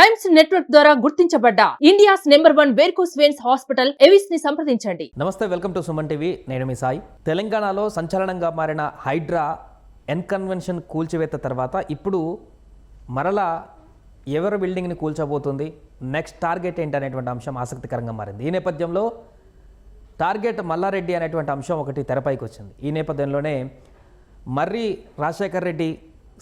Times network ద్వారా గుర్తించబడ్డ India's number one varicose veins hospital ఎవిస్ని సంప్రదించండి. Namaste welcome to Suman TV. నేను మీ సాయి. తెలంగాణలో సంచలనంగా మారిన హైడ్రా ఎన్కన్వెన్షన్ కూల్చివేత తర్వాత ఇప్పుడు మరలా ఎవరి బిల్డింగ్ని కూల్చబోతుంది? నెక్స్ట్ టార్గెట్ ఏంటి అనేటువంటి అంశం ఆసక్తికరంగా మారింది. ఈ నేపథ్యంలో టార్గెట్ మల్లారెడ్డి అనేటువంటి అంశం ఒకటి తెరపైకి వచ్చింది ఈ నేపథ్యంలోనే మర్రి రాజశేఖర్ రెడ్డి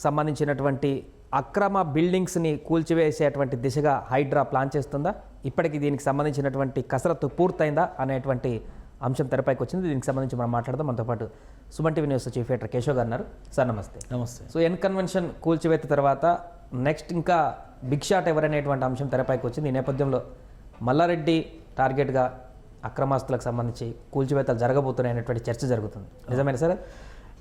సంబంధించినటువంటి అక్రమ బిల్డింగ్స్ని కూల్చివేసేటువంటి దిశగా హైడ్రా ప్లాన్ చేస్తుందా? ఇప్పటికి దీనికి సంబంధించినటువంటి కసరత్తు పూర్తయిందా? అనేటువంటి అంశం తెరపైకి వచ్చింది. దీనికి సంబంధించి మనం మాట్లాడదాం. మనతో పాటు Suman TV news chief editor Keshav గారు ఉన్నారు. సార్ నమస్తే. నమస్తే. సో ఎన్ కన్వెన్షన్ కూల్చివేత తర్వాత నెక్స్ట్ ఇంకా బిగ్ షాట్ ఎవరనేటువంటి అంశం తెరపైకి వచ్చింది. ఈ నేపథ్యంలో మల్లారెడ్డి టార్గెట్గా అక్రమాస్తులకు సంబంధించి కూల్చివేతలు జరగబోతున్నాయి అనేటువంటి చర్చ జరుగుతుంది. నిజమేనా సార్?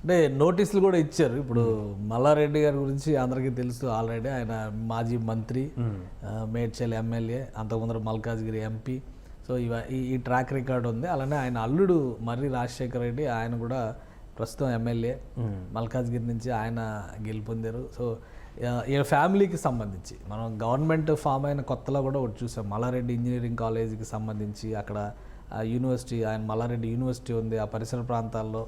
అంటే నోటీసులు కూడా ఇచ్చారు. ఇప్పుడు మల్లారెడ్డి గారి గురించి అందరికీ తెలుసు. ఆల్రెడీ ఆయన మాజీ మంత్రి ఆ, మేడ్చల్ ఎమ్మెల్యే అంతకుముందర మల్కాజ్గిరి ఎంపీ. సో ఇవ ఈ ట్రాక్ రికార్డ్ ఉంది. అలానే ఆయన అల్లుడు మర్రి రాజశేఖర రెడ్డి ఆయన కూడా ప్రస్తుతం ఎమ్మెల్యే. మల్కాజ్గిరి నుంచి ఆయన గెలుపొందారు. సో ఈ ఫ్యామిలీకి సంబంధించి మనం గవర్నమెంట్ ఫామ్ అయిన కొత్తలో కూడా ఒకటి చూసాం. మల్లారెడ్డి ఇంజనీరింగ్ కాలేజీకి సంబంధించి అక్కడ యూనివర్సిటీ ఆయన మల్లారెడ్డి యూనివర్సిటీ ఉంది ఆ పరిసర ప్రాంతాల్లో.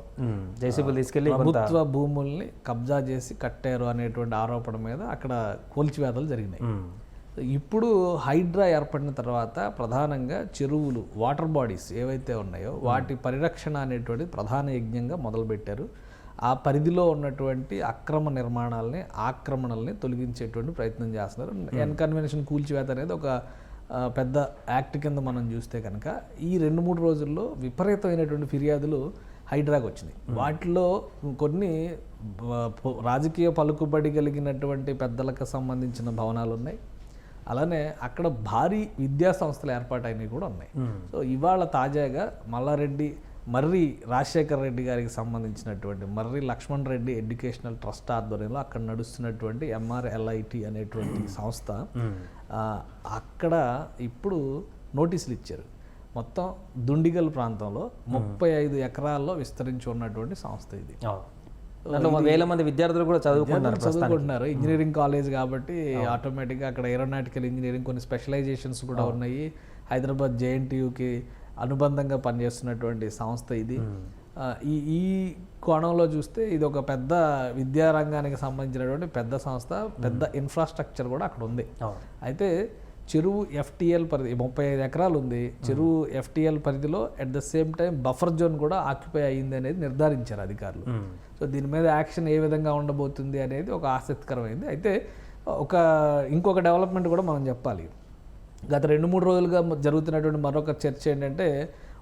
జేసీబీలు తీసుకెళ్ళి కొంత ప్రభుత్వ భూముల్ని కబ్జా చేసి కట్టారు అనేటువంటి ఆరోపణ మీద అక్కడ కూల్చివేతలు జరిగినాయి. ఇప్పుడు హైడ్రా ఏర్పడిన తర్వాత ప్రధానంగా చెరువులు వాటర్ బాడీస్ ఏవైతే ఉన్నాయో వాటి పరిరక్షణ అనేటువంటిది ప్రధాన యజ్ఞంగా మొదలుపెట్టారు. ఆ పరిధిలో ఉన్నటువంటి అక్రమ నిర్మాణాలని ఆక్రమణల్ని తొలగించేటువంటి ప్రయత్నం చేస్తున్నారు. ఎన్ కన్వెన్షన్ కూల్చివేత అనేది ఒక పెద్ద యాక్ట్ కింద మనం చూస్తే కనుక ఈ రెండు మూడు రోజుల్లో విపరీతమైనటువంటి ఫిర్యాదులు హైడ్రాకి వచ్చినాయి వాటిలో కొన్ని రాజకీయ పలుకుబడి కలిగినటువంటి పెద్దలకు సంబంధించిన భవనాలు ఉన్నాయి. అలానే అక్కడ భారీ విద్యా సంస్థలు ఏర్పాటైనవి కూడా ఉన్నాయి. సో ఇవాళ తాజాగా మల్లారెడ్డి మర్రి రాజశేఖర్ రెడ్డి గారికి సంబంధించినటువంటి మర్రి లక్ష్మణ్ రెడ్డి ఎడ్యుకేషనల్ ట్రస్ట్ ఆధ్వర్యంలో అక్కడ నడుస్తున్నటువంటి ఎంఆర్ఎల్ఐటి అనేటువంటి సంస్థ అక్కడ ఇప్పుడు నోటీసులు ఇచ్చారు. మొత్తం దుండిగల్ ప్రాంతంలో ముప్పై ఐదు ఎకరాల్లో విస్తరించి ఉన్నటువంటి సంస్థ ఇది. వేల మంది విద్యార్థులు కూడా చదువుకుంటున్నారు చదువుకుంటున్నారు. ఇంజనీరింగ్ కాలేజ్ కాబట్టి ఆటోమేటిక్గా అక్కడ ఏరోనాటికల్ ఇంజనీరింగ్ కొన్ని స్పెషలైజేషన్స్ కూడా ఉన్నాయి. హైదరాబాద్ జేఎన్టీయూకి అనుబంధంగా పనిచేస్తున్నటువంటి సంస్థ ఇది. ఈ ఈ కోణంలో చూస్తే ఇది ఒక పెద్ద విద్యా రంగానికి సంబంధించినటువంటి పెద్ద సంస్థ పెద్ద ఇన్ఫ్రాస్ట్రక్చర్ కూడా అక్కడ ఉంది. అయితే చెరువు ఎఫ్టిఎల్ పరిధి ముప్పై ఐదు ఎకరాలు ఉంది. చెరువు ఎఫ్టిఎల్ పరిధిలో at the same time buffer zone కూడా ఆక్యుపై అయ్యింది అనేది నిర్ధారించారు అధికారులు. సో దీని మీద యాక్షన్ ఏ విధంగా ఉండబోతుంది అనేది ఒక ఆసక్తికరమైంది. అయితే ఒక ఇంకొక డెవలప్మెంట్ కూడా మనం చెప్పాలి. గత రెండు మూడు రోజులుగా జరుగుతున్నటువంటి మరొక చర్చ ఏంటంటే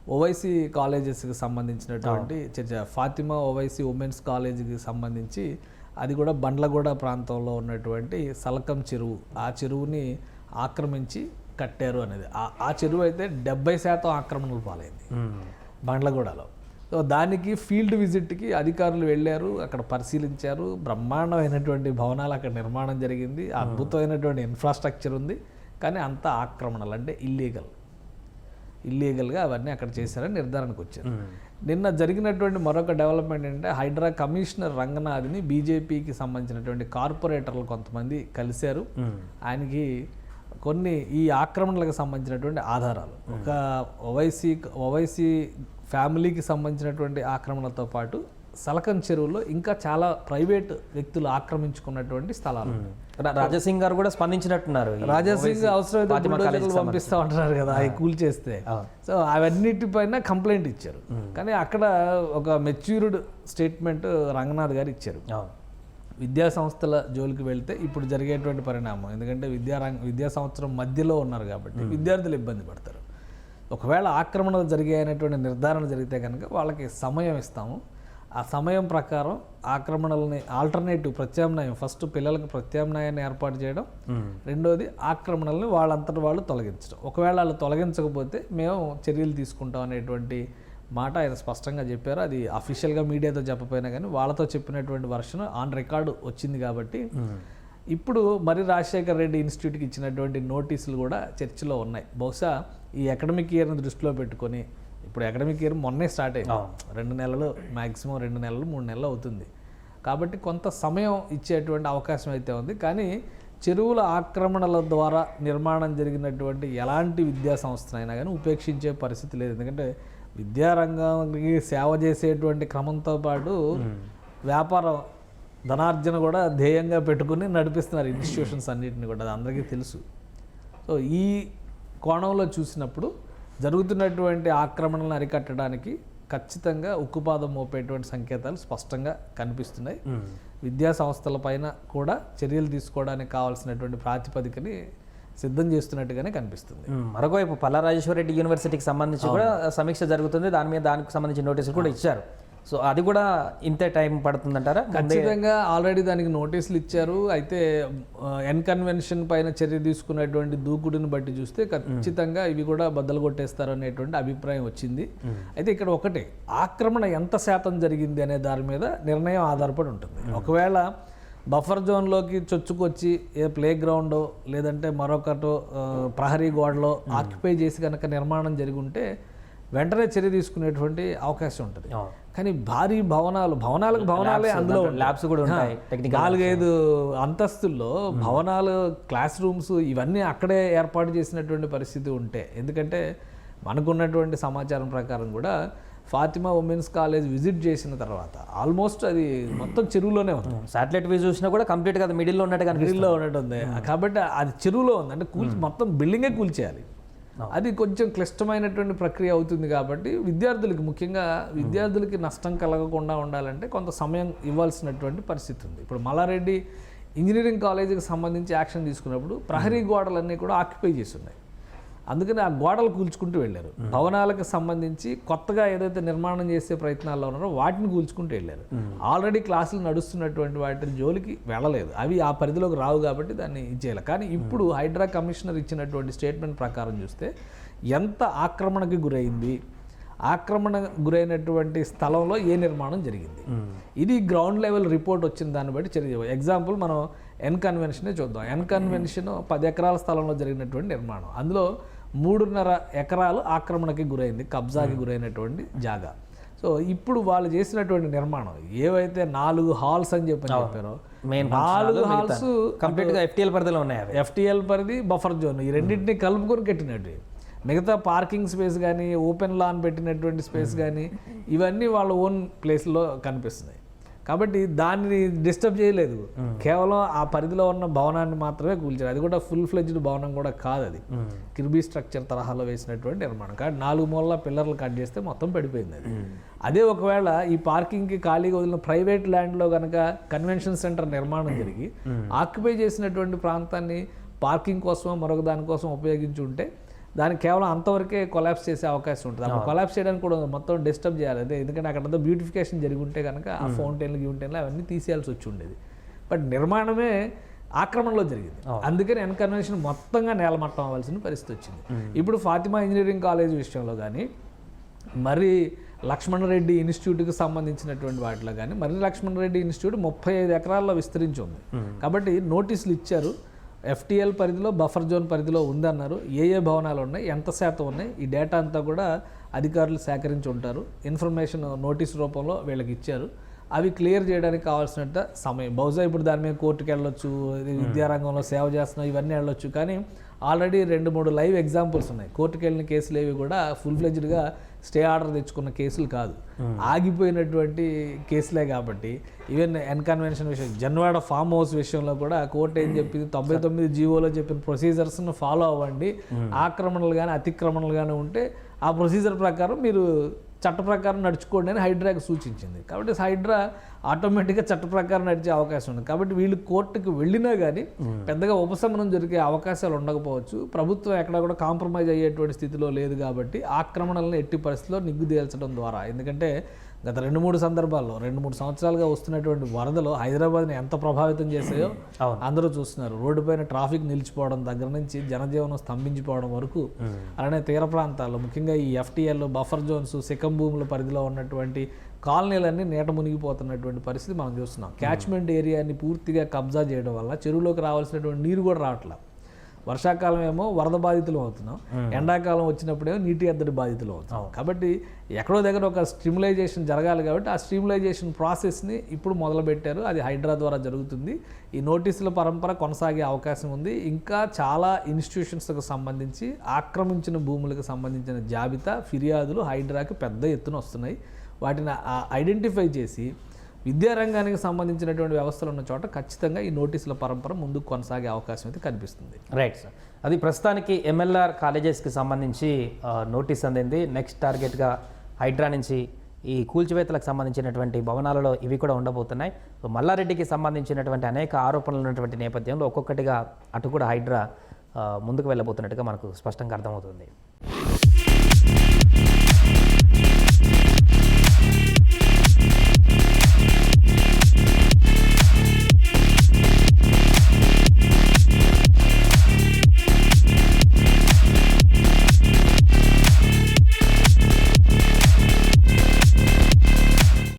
ఓవైసీ కాలేజెస్కి సంబంధించినటువంటి చర్చ. ఫాతిమా ఓవైసీ ఉమెన్స్ కాలేజీకి సంబంధించి అది కూడా బండ్లగూడ ప్రాంతంలో ఉన్నటువంటి సలకం చెరువు. ఆ చెరువుని ఆక్రమించి కట్టారు అనేది. ఆ- చెరువు అయితే డెబ్బై శాతం ఆక్రమణలు పాలైంది. బండ్లగూడలో. సో దానికి ఫీల్డ్ విజిట్కి అధికారులు వెళ్ళారు అక్కడ పరిశీలించారు. బ్రహ్మాండమైనటువంటి భవనాలు అక్కడ నిర్మాణం జరిగింది. అద్భుతమైనటువంటి ఇన్ఫ్రాస్ట్రక్చర్ ఉంది. కానీ అంతా ఆక్రమణలు అంటే ఇల్లీగల్. ఇల్లీగల్గా అవన్నీ అక్కడ చేశారని నిర్ధారణకు వచ్చారు. నిన్న జరిగినటువంటి మరొక డెవలప్మెంట్ ఏంటంటే హైడ్రా కమిషనర్ రంగనాథ్ని బీజేపీకి సంబంధించినటువంటి కార్పొరేటర్లు కొంతమంది కలిశారు. ఆయనకి కొన్ని ఈ ఆక్రమణలకు సంబంధించినటువంటి ఆధారాలు. ఒక ఓవైసీ ఓవైసీ ఫ్యామిలీకి సంబంధించినటువంటి ఆక్రమణలతో పాటు సలకన్ చెరువులో ఇంకా చాలా ప్రైవేట్ వ్యక్తులు ఆక్రమించుకున్నటువంటి స్థలాలు. రాజాసింగ్ గారు కూడా స్పందించినట్టున్నారు రాజాసింగ్ అవసరమైతే పంపిస్తా ఉంటున్నారు కదా అవి కూల్ చేస్తే. సో అవన్నిటిపైన కంప్లైంట్ ఇచ్చారు. కానీ అక్కడ ఒక మెచ్యూర్డ్ స్టేట్మెంట్ రంగనాథ్ గారు ఇచ్చారు. విద్యా సంస్థల జోలికి వెళ్తే ఇప్పుడు జరిగేటువంటి పరిణామం. ఎందుకంటే విద్యా రంగ విద్యా సంవత్సరం మధ్యలో ఉన్నారు కాబట్టి విద్యార్థులు ఇబ్బంది పడతారు. ఒకవేళ ఆక్రమణలు జరిగాయనేటువంటి నిర్ధారణ జరిగితే కనుక వాళ్ళకి సమయం ఇస్తాము. ఆ సమయం ప్రకారం ఆక్రమణలని ఆల్టర్నేటివ్ ప్రత్యామ్నాయం ఫస్ట్ పిల్లలకు ప్రత్యామ్నాయాన్ని ఏర్పాటు చేయడం రెండోది ఆక్రమణల్ని వాళ్ళంతట వాళ్ళు తొలగించడం. ఒకవేళ వాళ్ళు తొలగించకపోతే మేము చర్యలు తీసుకుంటాం అనేటువంటి మాట ఆయన స్పష్టంగా చెప్పారు. అది అఫీషియల్గా మీడియాతో చెప్పపోయినా కానీ వాళ్ళతో చెప్పినటువంటి వర్షన్ ఆన్ రికార్డు వచ్చింది కాబట్టి ఇప్పుడు మరి రాజశేఖర్ రెడ్డి ఇన్స్టిట్యూట్కి ఇచ్చినటువంటి నోటీసులు కూడా చర్చలో ఉన్నాయి. బహుశా ఈ అకాడమిక్ ఇయర్ని దృష్టిలో పెట్టుకొని ఇప్పుడు అకాడమిక్ ఇయర్ మొన్నే స్టార్ట్ అయింది. రెండు నెలలు మ్యాక్సిమం రెండు నెలలు మూడు నెలలు అవుతుంది. కాబట్టి కొంత సమయం ఇచ్చేటువంటి అవకాశం అయితే ఉంది. కానీ చెరువుల ఆక్రమణల ద్వారా నిర్మాణం జరిగినటువంటి ఎలాంటి విద్యా సంస్థనైనా కానీ ఉపేక్షించే పరిస్థితి లేదు. ఎందుకంటే విద్యారంగానికి సేవ చేసేటువంటి క్రమంతో పాటు వ్యాపారం ధనార్జన కూడా ధ్యేయంగా పెట్టుకుని నడిపిస్తున్నారు ఇన్స్టిట్యూషన్స్ అన్నిటిని కూడా. అది అందరికీ తెలుసు. సో ఈ కోణంలో చూసినప్పుడు జరుగుతున్నటువంటి ఆక్రమణలను అరికట్టడానికి ఖచ్చితంగా ఉక్కుపాదం మోపేటువంటి సంకేతాలు స్పష్టంగా కనిపిస్తున్నాయి. విద్యా సంస్థల పైన కూడా చర్యలు తీసుకోవడానికి కావాల్సినటువంటి ప్రాతిపదికని సిద్ధం చేస్తున్నట్టుగానే కనిపిస్తుంది. మరొకవైపు పల్లారాజేశ్వర రెడ్డి యూనివర్సిటీకి సంబంధించి కూడా సమీక్ష జరుగుతుంది. దాని మీద దానికి సంబంధించిన నోటీసులు కూడా ఇచ్చారు. సో అది కూడా ఇంతే టైం పడుతుందంటారా? ఖచ్చితంగా ఆల్రెడీ దానికి నోటీసులు ఇచ్చారు. అయితే ఎన్ కన్వెన్షన్ పైన చర్య తీసుకున్నటువంటి దూకుడుని బట్టి చూస్తే ఖచ్చితంగా ఇవి కూడా బద్దలు కొట్టేస్తారు అనేటువంటి అభిప్రాయం వచ్చింది. అయితే ఇక్కడ ఒకటే ఆక్రమణ ఎంత శాతం జరిగింది అనే దాని మీద నిర్ణయం ఆధారపడి ఉంటుంది. ఒకవేళ బఫర్ జోన్లోకి చొచ్చుకొచ్చి ఏ ప్లే గ్రౌండో లేదంటే మరొకటో ప్రహరీ గోడలో ఆక్యుపై చేసి కనుక నిర్మాణం జరిగి ఉంటే వెంటనే చర్య తీసుకునేటువంటి అవకాశం ఉంటుంది. కానీ భారీ భవనాలు భవనాలకు భవనాలే అందులో. ల్యాబ్స్ కూడా ఉంటాయి ఆ, టెక్నికల్ నాలుగైదు అంతస్తుల్లో భవనాలు క్లాస్ రూమ్స్ ఇవన్నీ అక్కడే ఏర్పాటు చేసినటువంటి పరిస్థితి ఉంటే ఎందుకంటే మనకున్నటువంటి సమాచారం ప్రకారం కూడా ఫాతిమా ఉమెన్స్ కాలేజ్ విజిట్ చేసిన తర్వాత ఆల్మోస్ట్ అది మొత్తం చెరువులోనే ఉంది. సాటిలైట్ వ్యూ చూసినా కూడా కంప్లీట్గా మిడిల్లో ఉన్నట్టుగా కనిపిస్తుంది మిడిల్లో ఉన్నట్టుంది. కాబట్టి అది చెరువులో ఉంది. అంటే కూల్చి మొత్తం బిల్డింగే కూల్చేయాలి. అది కొంచెం క్లిష్టమైనటువంటి ప్రక్రియ అవుతుంది కాబట్టి విద్యార్థులకి ముఖ్యంగా విద్యార్థులకి నష్టం కలగకుండా ఉండాలంటే కొంత సమయం ఇవ్వాల్సినటువంటి పరిస్థితి ఉంది. ఇప్పుడు మల్లారెడ్డి ఇంజనీరింగ్ కాలేజీకి సంబంధించి యాక్షన్ తీసుకున్నప్పుడు ప్రహరీ గోడలన్నీ కూడా ఆక్యుపై చేసి ఉన్నాయి. అందుకని ఆ గోడలు కూల్చుకుంటూ వెళ్ళారు. భవనాలకు సంబంధించి కొత్తగా ఏదైతే నిర్మాణం చేసే ప్రయత్నాల్లో ఉన్నారో వాటిని కూల్చుకుంటూ వెళ్ళారు. ఆల్రెడీ క్లాసులు నడుస్తున్నటువంటి వాటి జోలికి వెళ్ళలేదు. అవి ఆ పరిధిలోకి రావు కాబట్టి దాన్ని ఇచ్చేయాలి. కానీ ఇప్పుడు హైడ్రా కమిషనర్ ఇచ్చినటువంటి స్టేట్మెంట్ ప్రకారం చూస్తే ఎంత ఆక్రమణకి గురైంది ఆక్రమణ గురైనటువంటి స్థలంలో ఏ నిర్మాణం జరిగింది? ఇది గ్రౌండ్ లెవెల్ రిపోర్ట్ వచ్చిన దాన్ని బట్టి చర్య ఎగ్జాంపుల్ మనం ఎన్ కన్వెన్షనే చూద్దాం. ఎన్ కన్వెన్షన్ పది ఎకరాల స్థలంలో జరిగినటువంటి నిర్మాణం. అందులో మూడున్నర ఎకరాలు ఆక్రమణకి గురైంది కబ్జాకి గురైనటువంటి జాగా. సో ఇప్పుడు వాళ్ళు చేసినటువంటి నిర్మాణం ఏవైతే నాలుగు హాల్స్ అని చెప్పని చెప్పారో నాలుగు హాల్స్ కంప్లీట్గా ఎఫ్టీఎల్ పరిధిలో ఉన్నాయి ఎఫ్టిఎల్ పరిధి బఫర్ జోన్ ఈ రెండింటిని కలుపుకొని కట్టినట్టు. మిగతా పార్కింగ్ స్పేస్ కానీ ఓపెన్ లాన్ పెట్టినటువంటి స్పేస్ కానీ ఇవన్నీ వాళ్ళ ఓన్ ప్లేస్లో కనిపిస్తున్నాయి. కాబట్టి దాన్ని డిస్టర్బ్ చేయలేదు. కేవలం ఆ పరిధిలో ఉన్న భవనాన్ని మాత్రమే కూల్చారు అది కూడా ఫుల్ ఫ్లెడ్జ్డ్ భవనం కూడా కాదు అది. కిర్బీ స్ట్రక్చర్ తరహాలో వేసినటువంటి నిర్మాణం. కాబట్టి నాలుగు మూలల పిల్లర్లు కట్ చేస్తే మొత్తం పడిపోయింది అది. అదే ఒకవేళ ఈ పార్కింగ్కి ఖాళీగా వదిలిన ప్రైవేట్ ల్యాండ్లో కనుక కన్వెన్షన్ సెంటర్ నిర్మాణం జరిగి ఆక్యుపై చేసినటువంటి ప్రాంతాన్ని పార్కింగ్ కోసం మరొక దానికోసం ఉపయోగించి దాన్ని కేవలం అంతవరకే కొలాప్స్ చేసే అవకాశం ఉంటుంది. అప్పుడు కొలాప్స్ చేయడానికి కూడా. మొత్తం డిస్టర్బ్ చేయాలి. అదే ఎందుకంటే అక్కడ బ్యూటిఫికేషన్ జరిగి ఉంటే కనుక ఆ ఫౌంటైన్లు గ్యూంటైన్లు అవన్నీ తీసేయాల్సి వచ్చి ఉండేది. బట్ నిర్మాణమే ఆక్రమణలో జరిగింది. అందుకని ఎన్ కన్వెన్షన్ మొత్తంగా నేలమట్టం అవ్వాల్సిన పరిస్థితి వచ్చింది. ఇప్పుడు ఫాతిమా ఇంజనీరింగ్ కాలేజ్ విషయంలో కానీ మరి లక్ష్మణరెడ్డి ఇన్స్టిట్యూట్కి సంబంధించినటువంటి వాటిలో కానీ మరి లక్ష్మణరెడ్డి ఇన్స్టిట్యూట్ ముప్పై ఐదు ఎకరాల్లో విస్తరించి ఉంది. కాబట్టి నోటీసులు ఇచ్చారు. ఎఫ్టిఎల్ పరిధిలో బఫర్ జోన్ పరిధిలో ఉందన్నారు. ఏ ఏ భవనాలు ఉన్నాయి? ఎంత శాతం ఉన్నాయి? ఈ డేటా అంతా కూడా అధికారులు సేకరించి ఉంటారు. ఇన్ఫర్మేషన్ నోటీస్ రూపంలో వీళ్ళకి ఇచ్చారు. అవి క్లియర్ చేయడానికి కావాల్సినంత సమయం. బహుశా ఇప్పుడు దాని మీద కోర్టుకి వెళ్ళొచ్చు విద్యారంగంలో సేవ చేస్తున్నాం ఇవన్నీ వెళ్ళొచ్చు. కానీ ఆల్రెడీ రెండు మూడు లైవ్ ఎగ్జాంపుల్స్ ఉన్నాయి. కోర్టుకి వెళ్ళిన కేసులు ఏవి కూడా ఫుల్ ఫ్లెజ్డ్గా స్టే ఆర్డర్ తెచ్చుకున్న కేసులు కాదు. ఆగిపోయినటువంటి కేసులే కాబట్టి ఈవెన్ ఎన్ కన్వెన్షన్ విషయం జన్వాడ ఫామ్ హౌస్ విషయంలో కూడా కోర్టు ఏం చెప్పింది? తొంభై తొమ్మిది జీవోలో చెప్పిన ప్రొసీజర్స్ను ఫాలో అవ్వండి. ఆక్రమణలు కానీ అతిక్రమణలు కానీ ఉంటే ఆ ప్రొసీజర్ ప్రకారం మీరు చట్ట ప్రకారం నడుచుకోండి అని హైడ్రాకి సూచించింది. కాబట్టి హైడ్రా ఆటోమేటిక్గా చట్ట ప్రకారం నడిచే అవకాశం ఉంది. కాబట్టి వీళ్ళు కోర్టుకు వెళ్ళినా కానీ పెద్దగా ఉపశమనం జరిగే అవకాశాలు ఉండకపోవచ్చు. ప్రభుత్వం ఎక్కడ కూడా కాంప్రమైజ్ అయ్యేటువంటి స్థితిలో లేదు కాబట్టి ఆక్రమణలను ఎట్టి పరిస్థితిలో నిగ్గుదేల్చడం ద్వారా. ఎందుకంటే గత రెండు మూడు సందర్భాల్లో రెండు మూడు సంవత్సరాలుగా వస్తున్నటువంటి వరదలు హైదరాబాద్ని ఎంత ప్రభావితం చేసాయో. అందరూ చూస్తున్నారు. రోడ్డు పైన ట్రాఫిక్ నిలిచిపోవడం దగ్గర నుంచి జనజీవనం స్తంభించిపోవడం వరకు అలానే తీర ప్రాంతాల్లో ముఖ్యంగా ఈ ఎఫ్టీఎల్ బఫర్ జోన్స్ సికం భూముల పరిధిలో ఉన్నటువంటి కాలనీలన్నీ నీట మునిగిపోతున్నటువంటి పరిస్థితి మనం చూస్తున్నాం. క్యాచ్మెంట్ ఏరియాని పూర్తిగా కబ్జా చేయడం వల్ల చెరువులోకి రావాల్సినటువంటి నీరు కూడా రావట్లేదు వర్షాకాలం ఏమో వరద బాధితులు అవుతున్నాం. ఎండాకాలం వచ్చినప్పుడేమో నీటి ఎద్దడి బాధితులు అవుతున్నాం. కాబట్టి ఎక్కడో దగ్గర ఒక స్ట్రిములైజేషన్ జరగాలి కాబట్టి ఆ స్ట్రిములైజేషన్ ప్రాసెస్ని ఇప్పుడు మొదలుపెట్టారు. అది హైడ్రా ద్వారా జరుగుతుంది. ఈ నోటీసుల పరంపర కొనసాగే అవకాశం ఉంది. ఇంకా చాలా ఇన్స్టిట్యూషన్స్కి సంబంధించి ఆక్రమించిన భూములకు సంబంధించిన జాబితా ఫిర్యాదులు హైడ్రాకి పెద్ద ఎత్తున వస్తున్నాయి. వాటిని ఐడెంటిఫై చేసి విద్యారంగానికి సంబంధించినటువంటి వ్యవస్థలు ఉన్న చోట ఖచ్చితంగా ఈ నోటీసుల పరంపర ముందుకు కొనసాగే అవకాశం అయితే కనిపిస్తుంది. రైట్ సార్ అది ప్రస్తుతానికి ఎంఎల్ఆర్ కాలేజెస్కి సంబంధించి నోటీస్ అందింది. నెక్స్ట్ టార్గెట్గా హైడ్రా నుంచి ఈ కూల్చివేతలకు సంబంధించినటువంటి భవనాలలో ఇవి కూడా ఉండబోతున్నాయి. సో మల్లారెడ్డికి సంబంధించినటువంటి అనేక ఆరోపణలు ఉన్నటువంటి నేపథ్యంలో ఒక్కొక్కటిగా అటు కూడా హైడ్రా ముందుకు వెళ్ళబోతున్నట్టుగా మనకు స్పష్టంగా అర్థమవుతుంది.